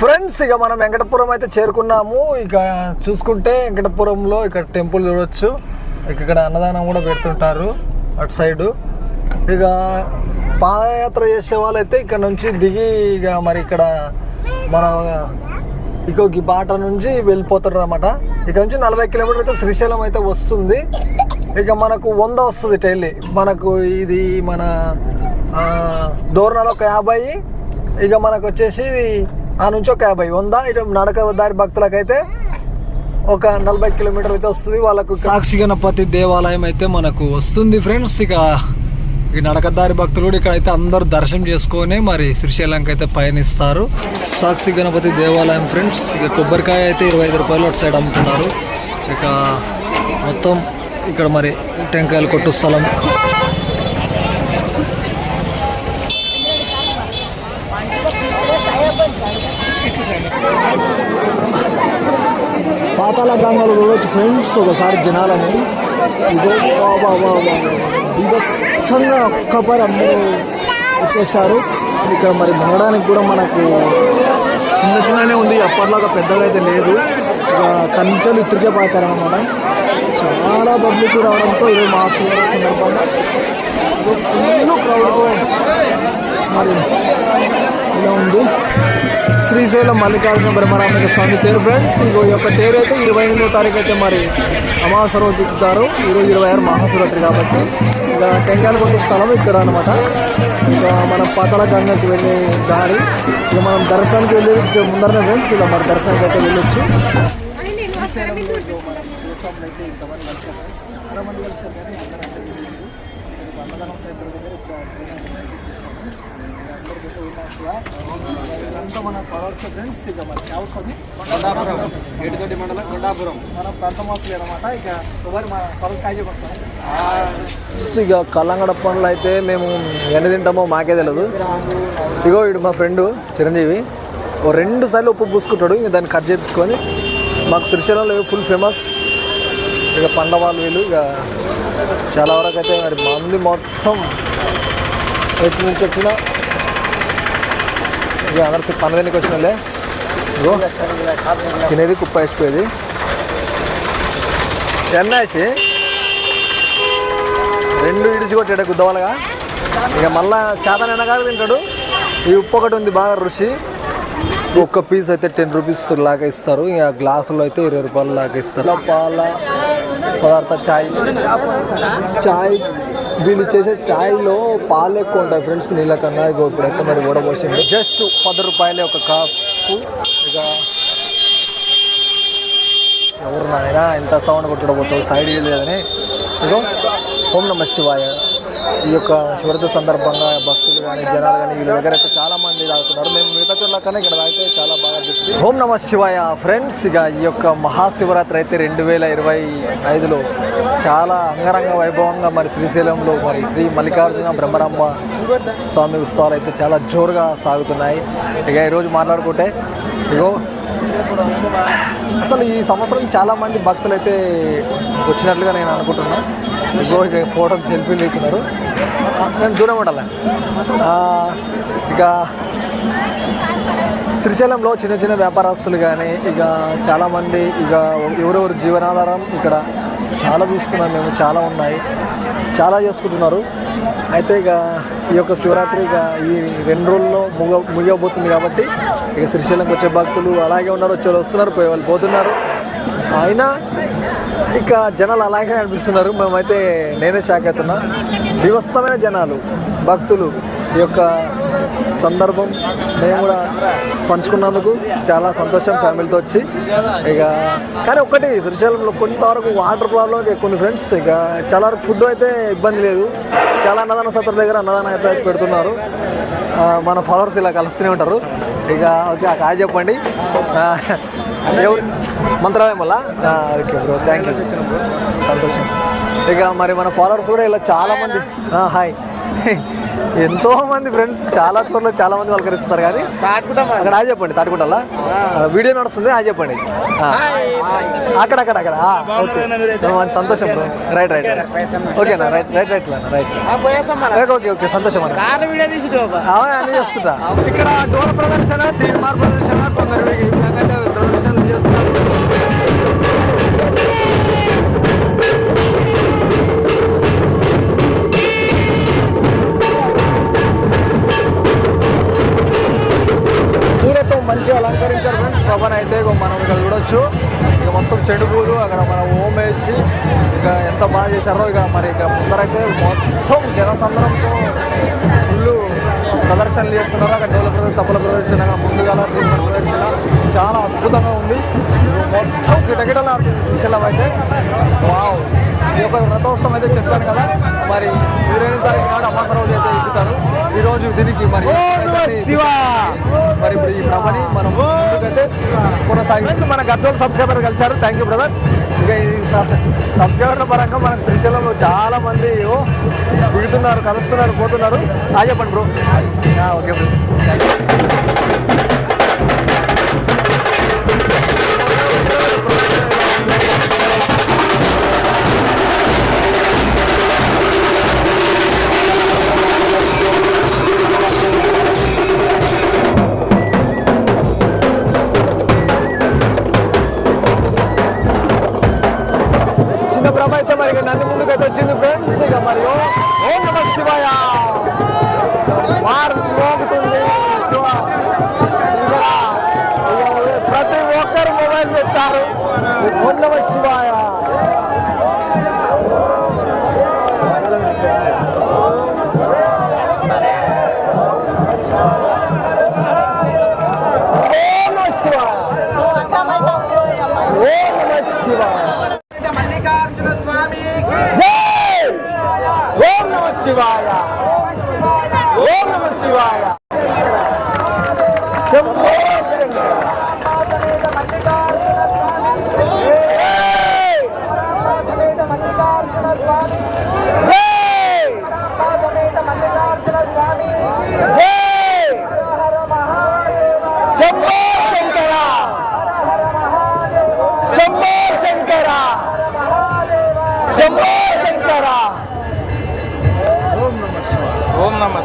Friends ఇక మనం వెంకటపురం అయితే చేరుకున్నాము. ఇక చూసుకుంటే వెంకటపురంలో ఇక్కడ టెంపుల్ చూడొచ్చు. ఇక ఇక్కడ అన్నదానం కూడా పెడుతుంటారు అటు సైడు. ఇక పాదయాత్ర చేసే వాళ్ళైతే ఇక్కడ నుంచి దిగి ఇక మరి ఇక్కడ మన ఇక ఈ బాట నుంచి వెళ్ళిపోతారు అనమాట ఇక నుంచి నలభై కిలోమీటర్ అయితే శ్రీశైలం అయితే వస్తుంది. ఇక మనకు వంద వస్తుంది టైలీ మనకు ఇది మన ఆ, దూరణలో ఒక యాభై. ఇక మనకు వచ్చేసి ఆ నుంచి ఒక యాభై. వంద ఇటు నడక దారి భక్తులకైతే ఒక నలభై కిలోమీటర్ అయితే వస్తుంది వాళ్ళకు సాక్షి గణపతి దేవాలయం అయితే మనకు వస్తుంది ఫ్రెండ్స్. ఇక ఈ నడకదారి భక్తులు కూడా ఇక్కడ అయితే అందరూ దర్శనం చేసుకొని మరి శ్రీశైలంకి అయితే పయనిస్తారు. సాక్షి గణపతి దేవాలయం ఫ్రెండ్స్. ఇక కొబ్బరికాయ అయితే ఇరవై ఐదు రూపాయలు అటు సైడ్ అమ్ముతున్నారు. ఇక మొత్తం ఇక్కడ మరి టెంకాయలు కొట్టు స్థలం. పాతాల గంగలు చూడవచ్చు ఫ్రెండ్స్ ఒకసారి జనాలని ఇదో వా వా ఒక్కపారి అందరూ వచ్చేసారు. ఇక్కడ మరి మునగడానికి కూడా మనకు చిన్న చిన్ననే ఉంది అప్పట్లాగా పెద్దగా అయితే లేదు. ఇక కంచెలు ఇద్దరికే పాతారనమాట చాలా పబ్లిక్ రావడంతో ఇది మా శివరాత్రి సందర్భంగా ఫుల్ క్రౌడ్. మరి ఇలా ఉంది. శ్రీశైలం మల్లికార్జున బ్రహ్మరామిక స్వామి తేరు ఫ్రెండ్స్. ఈ యొక్క తేరు అయితే ఇరవై ఎనిమిదో తారీఖు అయితే మరి అమావాస రోజు తిప్పుతారు ఈరోజు ఇరవై ఆరు మహాశివరాత్రి కాబట్టి ఇక టెంకాయలు కొట్టే స్థలం ఇక్కడ అనమాట ఇక మన పాతల గంగకి వెళ్ళే దారి. ఇక మనం దర్శనానికి వెళ్ళేది ముందరనే ఫ్రెండ్స్ ఇలా మరి దర్శనానికి అయితే వెళ్ళొచ్చు. చాలా మంది అన్నదానం సెంటర్ దగ్గర ఇదంతా మన ఫాలోవర్స్ ఫ్రెండ్స్ ఇక మన అది కొండాపురం. ఏడుతోటి మండలం కొండాపురం. మన ప్రాంతవాసులు అనమాట ఇక ఎవరు మన ఫాలోవర్స్ కాయ ఇక కల్లంగడ పనులు అయితే మేము ఎన్ని తింటామో మాకే తెలియదు ఇగో ఇడు మా ఫ్రెండ్ చిరంజీవి. ఓ రెండు సార్లు ఉప్పు పూసుకుంటాడు. ఇక దాన్ని కట్ చేయించుకొని మాకు శ్రీశైలంలో ఫుల్ ఫేమస్ ఇక పండవాళ్ళు వీళ్ళు ఇక చాలా వరకు అయితే మరి మంది మొత్తం ఎటు నుంచి వచ్చిన ఇక అందరికి పని వచ్చినలే తినేది కుప్ప వేసిపోయేది. ఎన్నేసి రెండు ఇడిచి కొట్టాడు గుద్దవాళ్ళగా. ఇక మళ్ళా శాతం వెనకాల తింటాడు. ఈ ఉప్పు ఒకటి ఉంది బాగా రుచి. ఒక్క పీస్ అయితే టెన్ రూపీస్ లాగా ఇస్తారు. ఇక గ్లాసులో అయితే ఇరవై రూపాయలు లాగా ఇస్తారు. పాల పదార్థ చాయ్. చాయ్ వీళ్ళు చేసే చాయ్లో పాలు ఎక్కువ ఉంటాయి ఫ్రెండ్స్ నీళ్ళ కన్నా ఇక ఇప్పుడైతే మరి ఓడబోసింది జస్ట్ పది రూపాయలే ఒక కప్పు ఇక ఎవరు నాయన ఎంత సౌండ్ కొట్టడబోతావు సైడ్ లేదని ఇగో ఓం నమ శివాయ. ఈ యొక్క శివరత సందర్భంగా భక్తులు కానీ జనాలు కానీ వీళ్ళ దగ్గర అయితే చాలా మంది తాగుతున్నారు మేము మిగతా చోట్ల కన్నా ఇక్కడ తాగితే చాలా బాగా అనిపిస్తుంది ఓం నమ శివాయ ఫ్రెండ్స్ ఇక ఈ యొక్క మహాశివరాత్రి అయితే రెండు వేల ఇరవై ఐదులో చాలా అంగరంగ వైభవంగా మరి శ్రీశైలంలో మరి శ్రీ మల్లికార్జున బ్రహ్మరాంబ స్వామి ఉత్సవాలు అయితే చాలా జోరుగా సాగుతున్నాయి. ఇక ఈరోజు మాట్లాడుకుంటే ఇగో అసలు ఈ సంవత్సరం చాలామంది భక్తులు అయితే వచ్చినట్లుగా నేను అనుకుంటున్నాను ఇగో ఇక ఫోటో సెల్ఫీలు దిగుతున్నారు. నేను దూరం ఉండాలి ఇక శ్రీశైలంలో చిన్న చిన్న వ్యాపారస్తులు కానీ ఇక చాలామంది ఇక ఎవరెవరు జీవనాధారం ఇక్కడ చాలా చూస్తున్నాం మేము చాలా ఉన్నాయి. చాలా చేసుకుంటున్నారు. అయితే ఇక ఈ యొక్క శివరాత్రి ఇక ఈ రెండు రోజుల్లో ముగ ముగియబోతుంది కాబట్టి ఇక శ్రీశైలంకి వచ్చే భక్తులు అలాగే ఉన్నారు వచ్చే వాళ్ళు వస్తున్నారు పోయే వాళ్ళు పోతున్నారు. అయినా ఇంకా జనాలు అలాగే అనిపిస్తున్నారు. మేమైతే నేనే షాక్ అవుతున్నా. వివస్థమైన జనాలు భక్తులు. ఈ యొక్క సందర్భం మేము కూడా పంచుకున్నందుకు చాలా సంతోషం ఫ్యామిలీతో వచ్చి. ఇక కానీ ఒక్కటి శ్రీశైలంలో కొంతవరకు వాటర్ ప్రాబ్లం కొన్ని ఫ్రెండ్స్. ఇక చాలా వరకు ఫుడ్ అయితే ఇబ్బంది లేదు. చాలా అన్నదాన సత్ర దగ్గర అన్నదానం అయితే పెడుతున్నారు. మన ఫాలోవర్స్ ఇలా కలుస్తూనే ఉంటారు. ఇక ఓకే ఆ కాయ చెప్పండి. ఎవరు? మంత్రాలయం వల్ల? ఓకే బ్రో థ్యాంక్ యూ సంతోషం. ఇక మరి మన ఫాలోవర్స్ కూడా ఇలా చాలామంది హాయ్. ఎంతో మంది ఫ్రెండ్స్ చాలా చోట్ల చాలా మంది పలకరిస్తారు కానీ అక్కడ ఆ చెప్పండి తాటుకుంటా వీడియో నడుస్తుంది ఆ. చెప్పండి. అక్కడ అక్కడ అక్కడ. ఓకే. సంతోషం బ్రో రైట్ రైట్ ఓకేనా right right. Right right okay okay okay సంతోషం అన్న. అన్నీ చేస్తుంటా ఇక్కడ డోర్ ప్రదర్శన తీర్మార్ ప్రదర్శన ప్రదర్శనలు చేస్తున్నారు. అలంకరించారు అయితే మనం ఇక్కడ చూడొచ్చు. ఇక మొత్తం చెడు పూలు అక్కడ మన ఓం వేసి ఇక ఎంత బాగా చేశారో ఇక మరి ఇక ముందరైతే మొత్తం జనసంద్రంతో ఫుల్ ప్రదర్శనలు చేస్తున్నారు. అక్కడ డోల ప్రదర్శన తప్పుల ప్రదర్శన ముందుగా ప్రదర్శన చాలా అద్భుతంగా ఉంది. మొత్తం కిటకిటలు అయితే వావ్. యొక్క రథోత్సవం అయితే చెప్పాను కదా. మరి ఇరవై తారీఖు నాడు అమాస రోజు అయితే ఎక్కుతారు ఈ రోజు దీనికి మరి శివ! మరి ఇప్పుడు ఈ ప్రభని మనం ముందుకైతే కొనసాగిస్తూ. మన గద్దోలు సబ్స్క్రైబర్ కలిశారు. థ్యాంక్ యూ బ్రదర్ ఇక ఈ సబ్స్క్రైబర్ల పరంగా మనకు శ్రీశైలంలో చాలా మంది దిగుతున్నారు కలుస్తున్నారు పోతున్నారు. ఆ చెప్పండి bro okay bro thank you చిన్న ప్రభ అయితే మరి ఇక నంది ముందుకు అయితే వచ్చింది ఫ్రెండ్స్ ఇక మరి ఓ ఓం నమ శివాయ వారు మోగుతుంది శివ ఇంకా ఇక ప్రతి ఒక్కరు మొబైల్ పెట్టారు ఓం నమ శివాయ ఓం నమ శివాయ ఓం నమ శివాయ మల్లికార్జున స్వామి జై ఓం నమ శివాయ ఓం నమ శివాయ శంభో శంభో శంకర ఓం నమ శివాయ. ఓం నమ